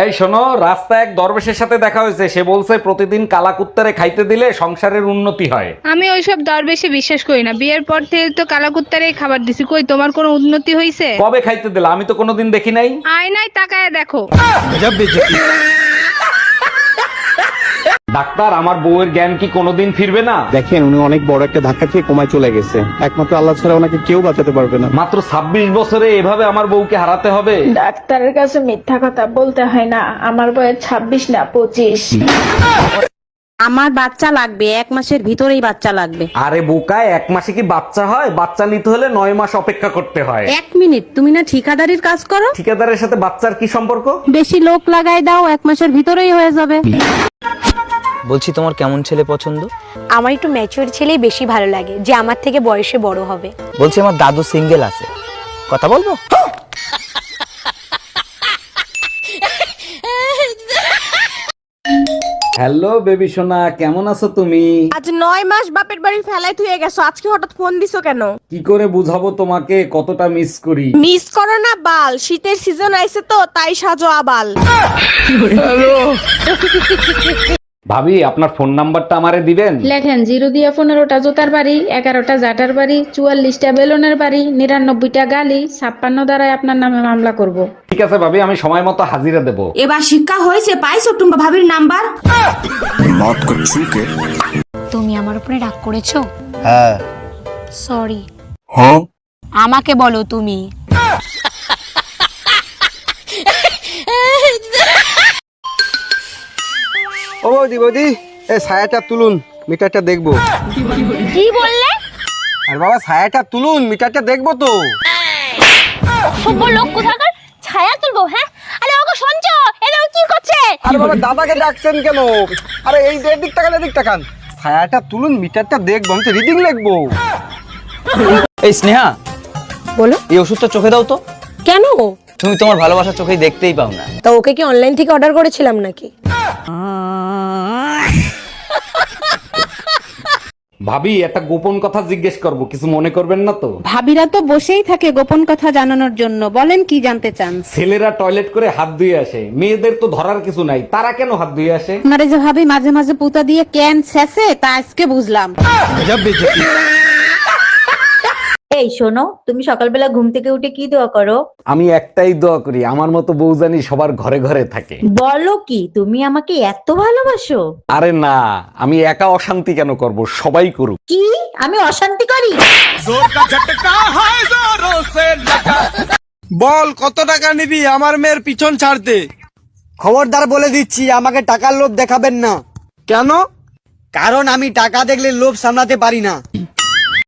এই শোনো রাস্তায় এক দরবেশের সাথে দেখা হয়েছে। সে বলছে প্রতিদিন কালাকুত্তারে খাইতে দিলে সংসারের উন্নতি হয়। আমি ওইসব দরবেশে বিশ্বাস করি না। বিয়ের পর থেকে তো কালাকুত্তারেই খাবার দিছি। কই তোমার কোনো উন্নতি হয়েছে কবে খাইতে দিলে? আমি তো কোনোদিন দেখি নাই। আয়নায় তাকায় দেখো। ডাক্তার আমার বউয়ের জ্ঞান কি কোনোদিন ফিরবে না? দেখেন উনি অনেক বড় একটা ধাক্কা খেয়ে কমায় চলে গেছে। একমাত্র আল্লাহ ছাড়া ওনাকে কেউ বাঁচাতে পারবে না। মাত্র ২৬ বছরে এভাবে আমার বউকে হারাতে হবে? ডাক্তারের কাছে মিথ্যা কথা বলতে হয় না। আমার বয়স ছাব্বিশ না পঁচিশ। আমার বাচ্চা লাগবে এক মাসের ভিতরেই বাচ্চা লাগবে। আরে বোকায় এক মাসে কি বাচ্চা হয়? বাচ্চা নিতে হলে নয় মাস অপেক্ষা করতে হয়। এক মিনিট তুমি না ঠিকাদারির কাজ করো? ঠিকাদারের সাথে বাচ্চার কি সম্পর্ক? বেশি লোক লাগাই দাও এক মাসের ভিতরেই হয়ে যাবে। বলছি তোমার কেমন ছেলে পছন্দ? আমার একটু ম্যাচিওর ছেলেই বেশি ভালো লাগে যে আমার থেকে বয়সে বড় হবে। বলছি আমার দাদু সিঙ্গেল আছে। কথা বলব? হ্যালো বেবি সোনা কেমন আছো তুমি? আজ নয় মাস বাপের বাড়ি ফেলাই তুই গেছো আজকে হঠাৎ ফোন দিছো কেন? কি করে বুঝাবো তোমাকে কতটা মিস করি? মিস করো না বাল শীতের সিজন আইছে তো তাই সাজো আবাল। ভাবি আপনার ফোন নাম্বারটা আমারে দিবেন? লেখেন জিরো দিয়া পনেরোটা জোতার বাড়ি এগারোটা জাটার বাড়ি চুয়াল্লিশটা বেলুনের বাড়ি নিরানব্বইটা গালি ছাপ্পান্ন দ্বারাই আপনার নামে মামলা করব। ঠিক আছে ভাবি আমি সময় মতো হাজিরা দেব। এবার শিক্ষা হয়েছে পাইছো টুম্বা ভাবির নাম্বার? তুমি আমার উপরে রাগ করেছ? হ্যাঁ। সরি হ্যাঁ? আমাকে বলো তুমি ও বৌদি বৌদি এই ছায়াটা তুলুন মিটারটা দেখব। কি বললে? আর বাবা ছায়াটা তুলুন মিটারটা দেখব তো। সভ্য লোক কোথাকার? ছায়া তুলবো হ্যাঁ? আরে ওগো সঞ্চ এটা কি করছে? আরে বাবা দাদাকে ডাকছেন কেন? আরে এই এদিক তাকান এদিক তাকান ছায়াটা তুলুন মিটারটা দেখব আমি তো রিডিং লিখব। এই স্নেহা বলো। এই ওষুধটা চোখে দাও তো। কেন তুমি তোমার ভালোবাসা চোখেই দেখতেই পাও না। তা ওকে কি অনলাইন থেকে অর্ডার করেছিলাম নাকি? ভাবি একটা গোপন কথা জিজ্ঞেস করব কিছু মনে করবেন না তো? ভাবিরা তো বসেই থাকে গোপন কথা জানানোর জন্য বলেন কি জানতে চান? ছেলেরা টয়লেট করে হাত ধুয়ে আসে মেয়েদের তো ধরার কিছু নাই তারা কেন হাত ধুয়ে আসে? আপনারা যে ভাবি মাঝে মাঝে পুতা দিয়ে ক্যান ছেসে তা আজকে বুঝলাম। এই শোনো তুমি সকালবেলা ঘুম থেকে উঠে কি দোয়া করো? আমি একটাই দোয়া করি আমার মতো বউ জানি সবার ঘরে ঘরে থাকে। বলো কি তুমি আমাকে এত ভালোবাসো? আরে না আমি একা অশান্তি কেন করব? সবাই করুক। কি? আমি অশান্তি করি? বল কত টাকা নিবি? আমার মেয়ের পিছন ছাড়তে খবরদার বলে দিচ্ছি আমাকে টাকার লোভ দেখাবেন না। কেন? কারণ আমি টাকা দেখলে লোভ সামলাতে পারি না।